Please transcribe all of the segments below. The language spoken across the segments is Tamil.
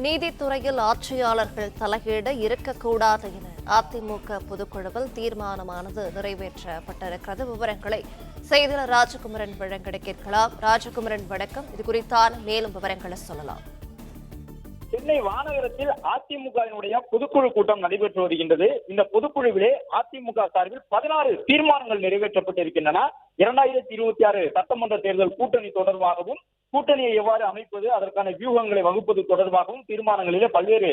நீதித்துறையில் ஆட்சியாளர்கள் தலையீடு இருக்கக்கூடாது என அதிமுக பொதுக்குழுவில் தீர்மானமானது நிறைவேற்றப்பட்டிருக்கிறது. விவரங்களை செய்தியாளர் ராஜகுமரன் வழங்கிட கேட்கலாம் ராஜகுமரன் வணக்கம். இது குறித்தான மேலும் விவரங்களை சொல்லலாம். சென்னை மாநகரத்தில் அதிமுகவினுடைய பொதுக்குழு கூட்டம் நடைபெற்று வருகின்றது. இந்த பொதுக்குழுவிலே அதிமுக சார்பில் பதினாறு தீர்மானங்கள் நிறைவேற்றப்பட்டிருக்கின்றன. இரண்டாயிரத்தி இருபத்தி ஆறு சட்டமன்ற தேர்தல் கூட்டணி தொடர்பாகவும் கூட்டணியை எவ்வாறு அமைப்பது அதற்கான வியூகங்களை வகுப்பது தொடர்பாகவும் தீர்மானங்களிலே பல்வேறு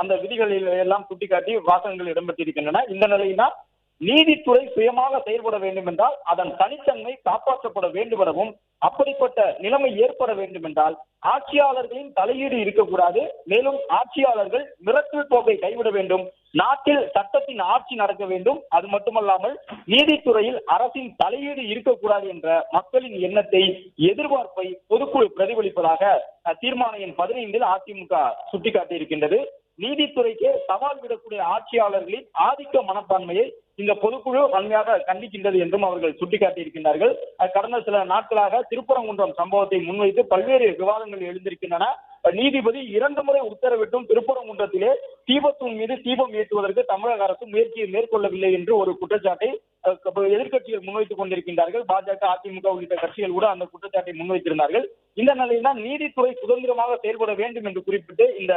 அந்த விதிகளில் எல்லாம் சுட்டிக்காட்டி வாசகங்கள் இடம்பெற்றிருக்கின்றன. இந்த நிலையினால் நீதித்துறை சுயமாக செயல்பட வேண்டும் என்றால் அதன் தனித்தன்மை காப்பாற்றப்பட வேண்டும் எனவும் அப்படிப்பட்ட நிலைமை ஏற்பட வேண்டும் என்றால் ஆட்சியாளர்களின் தலையீடு இருக்கக்கூடாது. மேலும் ஆட்சியாளர்கள் மிரட்டல் போக்கை கைவிட வேண்டும். நாட்டில் சட்டத்தின் ஆட்சி நடக்க வேண்டும். அது மட்டுமல்லாமல் நீதித்துறையில் அரசின் தலையீடு இருக்கக்கூடாது என்ற மக்களின் எண்ணத்தை எதிர்பார்ப்பை பொதுக்குழு பிரதிபலிப்பதாக அஹ், தீர்மான எண் பதினைந்தில் அதிமுக சுட்டிக்காட்டியிருக்கின்றது. நீதித்துறைக்கு சவால் விடக்கூடிய ஆட்சியாளர்களின் ஆதிக்க மனப்பான்மையை இந்த பொதுக்குழு வன்மையாக கண்டிக்கின்றது என்றும் அவர்கள் சுட்டிக்காட்டியிருக்கின்றார்கள். கடந்த சில நாட்களாக திருப்பரங்குன்றம் சம்பவத்தை முன்வைத்து பல்வேறு விவாதங்கள் எழுந்திருக்கின்றன. நீதிபதி இரண்டு முறை உத்தரவிட்டும் திருப்பரங்குன்றத்திலே தீபத்தூண் மீது தீபம் ஏற்றுவதற்கு தமிழக அரசு முயற்சியை மேற்கொள்ளவில்லை என்று ஒரு குற்றச்சாட்டை எதிர்கட்சிகள் முன்வைத்துக் கொண்டிருக்கின்றார்கள். பாஜக அதிமுக உள்ளிட்ட கட்சிகள் கூட அந்த குற்றச்சாட்டை முன்வைத்திருந்தார்கள். இந்த நிலையில் தான் நீதித்துறை சுதந்திரமாக செயல்பட வேண்டும் என்று குறிப்பிட்டு இந்த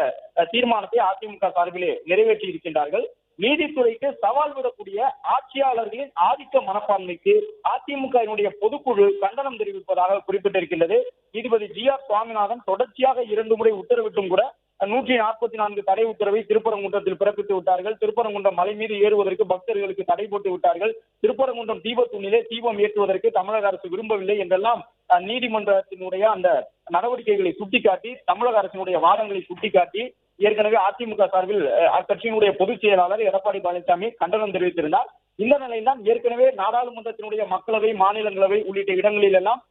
தீர்மானத்தை அதிமுக சார்பிலே நிறைவேற்றி இருக்கின்றார்கள் நீதித்துறைக்கு சவால் விடக்கூடிய ஆட்சியாளர்களின் ஆதிக்க மனப்பான்மைக்கு அதிமுகவினுடைய பொதுக்குழு கண்டனம் தெரிவிப்பதாக குறிப்பிட்டிருக்கின்றது. நீதிபதி ஜி ஆர் சுவாமிநாதன் தொடர்ச்சியாக இரண்டு முறை உத்தரவிட்டும் கூட நூற்றி நாற்பத்தி நான்கு தடை உத்தரவை திருப்பரங்குன்றத்தில் பிறப்பித்து விட்டார்கள். திருப்பரங்குன்றம் மலை மீது ஏறுவதற்கு பக்தர்களுக்கு தடை போட்டு விட்டார்கள். திருப்பரங்குன்றம் தீபத்தூணிலே தீபம் ஏற்றுவதற்கு தமிழக அரசு விரும்பவில்லை என்றெல்லாம் நீதிமன்றத்தினுடைய அந்த நடவடிக்கைகளை சுட்டிக்காட்டி தமிழக அரசினுடைய வாதங்களை சுட்டிக்காட்டி ஏற்கனவே அதிமுக சார்பில் அஹ், அக்கட்சியினுடைய பொதுச் செயலாளர் எடப்பாடி பழனிசாமி கண்டனம் தெரிவித்திருந்தார். இந்த நிலையில்தான் ஏற்கனவே நாடாளுமன்றத்தினுடைய மக்களவை மாநிலங்களவை உள்ளிட்ட இடங்களில் எல்லாம்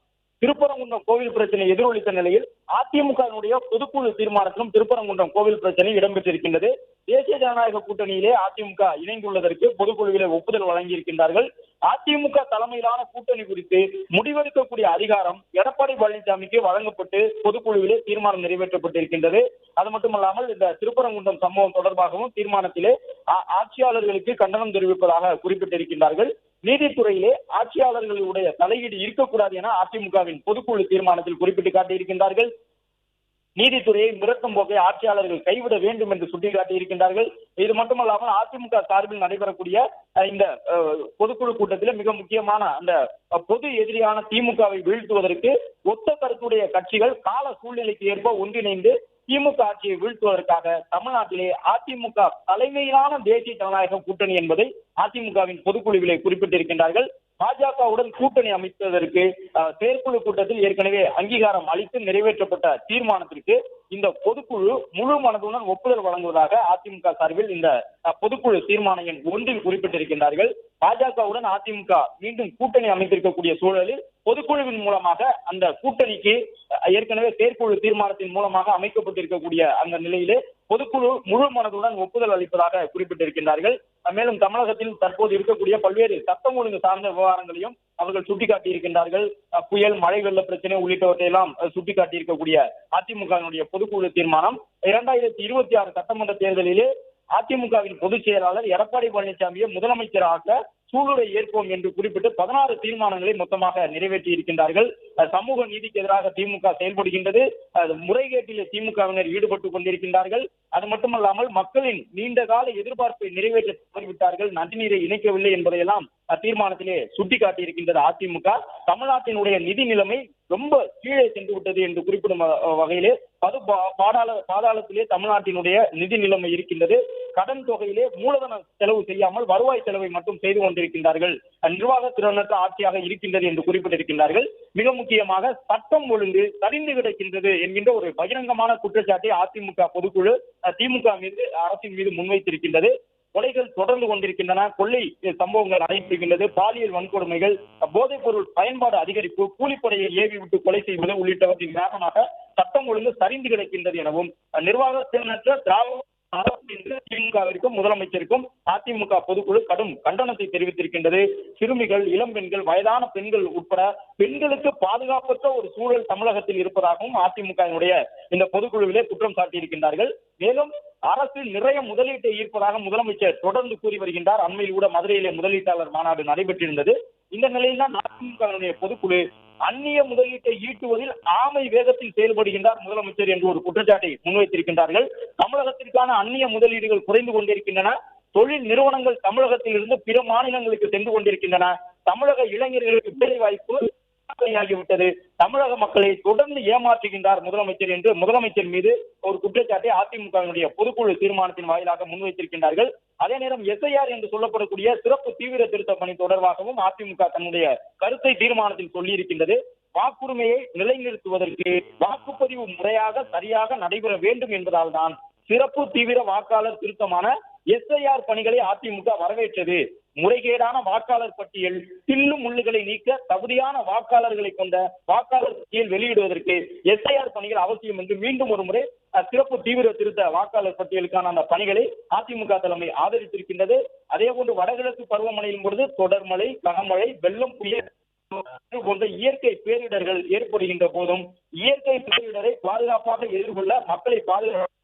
திருப்பரங்குன்றம் கோவில் பிரச்சனை எதிரொலித்த நிலையில் அதிமுகவினுடைய பொதுக்குழு தீர்மானத்திலும் திருப்பரங்குன்றம் கோவில் பிரச்சனை இடம்பெற்றிருக்கின்றது. தேசிய ஜனநாயக கூட்டணியிலே அதிமுக இணைந்துள்ளதற்கு பொதுக்குழுவிலே ஒப்புதல் வழங்கியிருக்கின்றார்கள். அதிமுக தலைமையிலான கூட்டணி குறித்து முடிவெடுக்கக்கூடிய அதிகாரம் எடப்பாடி பழனிசாமிக்கு வழங்கப்பட்டு பொதுக்குழுவிலே தீர்மானம் நிறைவேற்றப்பட்டிருக்கின்றது. அது மட்டுமல்லாமல் இந்த திருப்பரங்குன்றம் சம்பவம் தொடர்பாகவும் தீர்மானத்திலே ஆட்சியாளர்களுக்கு கண்டனம் தெரிவிப்பதாக குறிப்பிட்டிருக்கின்றார்கள். நீதித்துறையிலே ஆட்சியாளர்களுடைய தலையீடு இருக்கக்கூடாது என அதிமுகவின் பொதுக்குழு தீர்மானத்தில் குறிப்பிட்டு காட்டியிருக்கின்றார்கள். நீதித்துறையை மிரட்டும் போக்கை ஆட்சியாளர்கள் கைவிட வேண்டும் என்று சுட்டிக்காட்டியிருக்கின்றார்கள். இது மட்டுமல்லாமல் அதிமுக சார்பில் நடைபெறக்கூடிய இந்த அஹ், பொதுக்குழு கூட்டத்தில் மிக முக்கியமான அந்த பொது எதிரியான திமுகவை வீழ்த்துவதற்கு ஒத்த கருத்துடைய கட்சிகள் கால சூழ்நிலைக்கு ஏற்ப ஒன்றிணைந்து திமுக ஆட்சியை வீழ்த்துவதற்காக தமிழ்நாட்டிலே அதிமுக தலைமையிலான தேசிய ஜனநாயக கூட்டணி என்பதை அதிமுகவின் பொதுக்குழுவிலே குறிப்பிட்டிருக்கின்றார்கள். பாஜகவுடன் கூட்டணி அமைப்பதற்கு செயற்குழு கூட்டத்தில் ஏற்கனவே அங்கீகாரம் அளித்து நிறைவேற்றப்பட்ட தீர்மானத்திற்கு இந்த பொதுக்குழு முழு மனதுடன் ஒப்புதல் வழங்குவதாக அதிமுக சார்பில் இந்த பொதுக்குழு தீர்மான எண் ஒன்றில் குறிப்பிட்டிருக்கின்றார்கள். பாஜகவுடன் அதிமுக மீண்டும் கூட்டணி அமைத்திருக்கக்கூடிய சூழலில் பொதுக்குழுவின் மூலமாக அந்த கூட்டணிக்கு ஏற்கனவே செயற்குழு தீர்மானத்தின் மூலமாக அமைக்கப்பட்டிருக்கக்கூடிய அந்த நிலையிலே பொதுக்குழு முழு மனதுடன் ஒப்புதல் அளிப்பதாக குறிப்பிட்டிருக்கின்றார்கள். மேலும் தமிழகத்தில் தற்போது இருக்கக்கூடிய பல்வேறு சட்டம் ஒழுங்கு சார்ந்த விவகாரங்களையும் அவர்கள் சுட்டிக்காட்டி இருக்கின்றார்கள் புயல் மழை வெள்ள பிரச்சனை உள்ளிட்டவற்றை எல்லாம் அஹ், இருக்கக்கூடிய அதிமுகவினுடைய பொதுக்குழு தீர்மானம். இரண்டாயிரத்தி இருபத்தி ஆறு சட்டமன்ற தேர்தலிலே அதிமுகவின் பொதுச் செயலாளர் எடப்பாடி பழனிசாமியை முதலமைச்சராக சூழலை ஏற்போம் என்று குறிப்பிட்டு பதினாறு தீர்மானங்களை மொத்தமாக நிறைவேற்றி இருக்கின்றார்கள். சமூக நீதிக்கு எதிராக திமுக செயல்படுகின்றது. அஹ், முறைகேட்டிலே திமுகவினர் ஈடுபட்டுக் கொண்டிருக்கின்றார்கள். அது மட்டுமல்லாமல் மக்களின் நீண்ட கால எதிர்பார்ப்பை நிறைவேற்ற தவறிவிட்டார்கள். நதிநீரை இணைக்கவில்லை என்பதையெல்லாம் தீர்மானத்திலே சுட்டிக்காட்டி இருக்கின்றது அதிமுக. தமிழ்நாட்டினுடைய நிதி நிலைமை ரொம்ப கீழே சென்று விட்டது என்று குறிப்பிடும் வ- வகையிலே பது பா- பாதாள பாதாளத்திலே தமிழ்நாட்டினுடைய நிதி நிலைமை இருக்கின்றது. கடன் தொகையிலே மூலதன செலவு செய்யாமல் வருவாய் செலவை மட்டும் செய்து கொண்டிருக்கின்றார்கள். நிர்வாக திறனற்ற ஆட்சியாக இருக்கின்றது என்று குறிப்பிட்டிருக்கின்றார்கள். மிக முக்கியமாக சட்டம் ஒழுங்கு சரிந்து கிடக்கின்றது என்கின்ற ஒரு பகிரங்கமான குற்றச்சாட்டை அதிமுக பொதுக்குழு திமுக மீது அரசின் மீது முன்வைத்திருக்கின்றது. கொலைகள் தொடர்ந்து கொண்டிருக்கின்றன. கொள்ளை சம்பவங்கள் நடைபெறுகின்றது பாலியல் வன்கொடுமைகள் போதைப் பொருள் பயன்பாடு அதிகரிப்பு கூலிப்படையை ஏவி விட்டு கொலை செய்வது உள்ளிட்டவற்றின் காரணமாக சட்டம் ஒழுங்கு சரிந்து கிடக்கின்றது எனவும் நிர்வாக திறனற்ற திராவிட திமுகவிற்கும் முதலமைச்சருக்கும் அதிமுக பொதுக்குழு கடும் கண்டனத்தை தெரிவித்திருக்கின்றது. சிறுமிகள் இளம் பெண்கள் வயதான பெண்கள் உட்பட பெண்களுக்கு பாதுகாப்பற்ற ஒரு சூழல் தமிழகத்தில் இருப்பதாகவும் அதிமுகவினுடைய இந்த பொதுக்குழுவிலே குற்றம் சாட்டியிருக்கின்றார்கள். மேலும் அரசு நிறைய முதலீட்டை ஈர்ப்பதாக முதலமைச்சர் தொடர்ந்து கூறி வருகின்றார். அண்மையில் கூட மதுரையிலே முதலீட்டாளர் மாநாடு நடைபெற்றிருந்தது. இந்த நிலையில் தான் அதிமுகவினுடைய பொதுக்குழு அந்நிய முதலீட்டை ஈட்டுவதில் ஆமை வேகத்தில் செயல்படுகின்றார் முதலமைச்சர் என்று ஒரு குற்றச்சாட்டை முன்வைத்திருக்கின்றார்கள். தமிழகத்திற்கான அந்நிய முதலீடுகள் குறைந்து கொண்டிருக்கின்றன. தொழில் நிறுவனங்கள் தமிழகத்தில் இருந்து பிற மாநிலங்களுக்கு சென்று கொண்டிருக்கின்றன. தமிழக இளைஞர்களுக்கு வேலை வாய்ப்பு ஆகிவிட்டது தமிழக மக்களை தொடர்ந்து ஏமாற்றுகின்றார் முதலமைச்சர் என்று முதலமைச்சர் மீது ஒரு குற்றச்சாட்டை அதிமுகவினுடைய பொதுக்குழு தீர்மானத்தின் வாயிலாக முன்வைத்திருக்கின்றார்கள். அதே நேரம் எஸ்ஐஆர் என்று சொல்லப்படக்கூடிய சிறப்பு தீவிர திருத்த பணி தொடர்பாகவும் அதிமுக தன்னுடைய கருத்தை தீர்மானத்தில் சொல்லியிருக்கின்றது. வாக்குரிமையை நிலைநிறுத்துவதற்கு வாக்குப்பதிவு முறையாக சரியாக நடைபெற வேண்டும் என்பதால் தான் சிறப்பு தீவிர வாக்காளர் திருத்தமான எஸ்ஐஆர் பணிகளை அதிமுக வரவேற்றது. முறைகேடான வாக்காளர் பட்டியல் தில்லும் முள்ளுகளை நீக்க தகுதியான வாக்காளர்களை கொண்ட வாக்காளர் பட்டியல் வெளியிடுவதற்கு எஸ்ஐஆர் பணிகள் அவசியம் என்று மீண்டும் ஒரு முறை சிறப்பு தீவிர திருத்த வாக்காளர் பட்டியலுக்கான அந்த பணிகளை அதிமுக தலைமை ஆதரித்திருக்கின்றது. அதே போன்று வடகிழக்கு பருவமழையின் பொழுது தொடர்மழை கனமழை வெள்ளம் புயல் போன்ற இயற்கை பேரிடர்கள் ஏற்படுகின்ற போதும் இயற்கை பேரிடரை பாதுகாப்பாக எதிர்கொள்ள மக்களை பாதுகாப்பு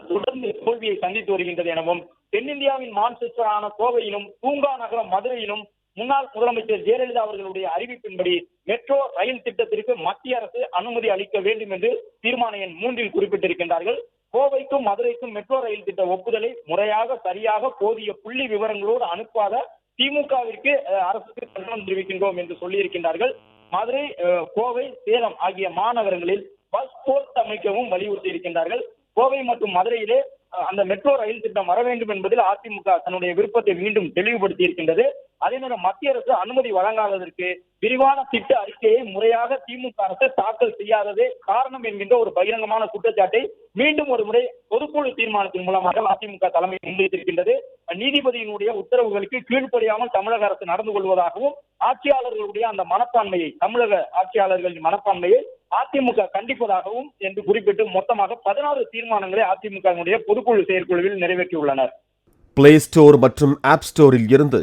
தொடர்ந்து தோல்வியை சந்தித்து வருகின்றது எனவும் தென்னிந்தியாவின் மான்செஸ்டரான கோவையிலும் பூங்கா நகரம் மதுரையிலும் முன்னாள் முதலமைச்சர் ஜெயலலிதா அவர்களுடைய அறிவிப்பின்படி மெட்ரோ ரயில் திட்டத்திற்கு மத்திய அரசு அனுமதி அளிக்க வேண்டும் என்று தீர்மான எண் மூன்றில் குறிப்பிட்டிருக்கின்றார்கள். கோவைக்கும் மதுரைக்கும் மெட்ரோ ரயில் திட்ட ஒப்புதலை முறையாக சரியாக போதிய புள்ளி விவரங்களோடு அனுப்பாத திமுகவிற்கு அஹ், அரசுக்கு கண்டனம் தெரிவிக்கின்றோம் என்று சொல்லியிருக்கின்றார்கள். மதுரை அஹ், கோவை சேலம் ஆகிய மாநகரங்களில் பஸ் போர்ட் அமைக்கவும் வலியுறுத்தி இருக்கின்றார்கள் கோவை மற்றும் மதுரையிலே அந்த மெட்ரோ ரயில் திட்டம் வர வேண்டும் என்பதில் அதிமுக தன்னுடைய விருப்பத்தை மீண்டும் தெளிவுபடுத்தி இருக்கின்றது அதே நேரம் மத்திய அரசு அனுமதி வழங்காததற்கு விரிவான திட்ட அறிக்கையை முறையாக திமுக அரசு தாக்கல் செய்யாததே காரணம் என்கின்ற ஒரு பகிரங்கமான குற்றச்சாட்டை மீண்டும் ஒரு முறை பொதுக்குழு தீர்மானத்தின் மூலமாக அதிமுக தலைமை முன்வைத்திருக்கின்றது. நீதிபதியினுடைய உத்தரவுகளுக்கு கீழ்ப்படியாமல் தமிழக அரசு நடந்து கொள்வதாகவும் ஆட்சியாளர்களுடைய அந்த மனப்பான்மையை தமிழக ஆட்சியாளர்களின் மனப்பான்மையை அதிமுக கண்டிப்பதாகவும் என்று குறிப்பிட்டு மொத்தமாக பதினாறு தீர்மானங்களை அதிமுகவினுடைய பொதுக்குழு செயற்குழுவில் நிறைவேற்றியுள்ளனர். பிளே ஸ்டோர் மற்றும் ஆப் ஸ்டோரில் இருந்து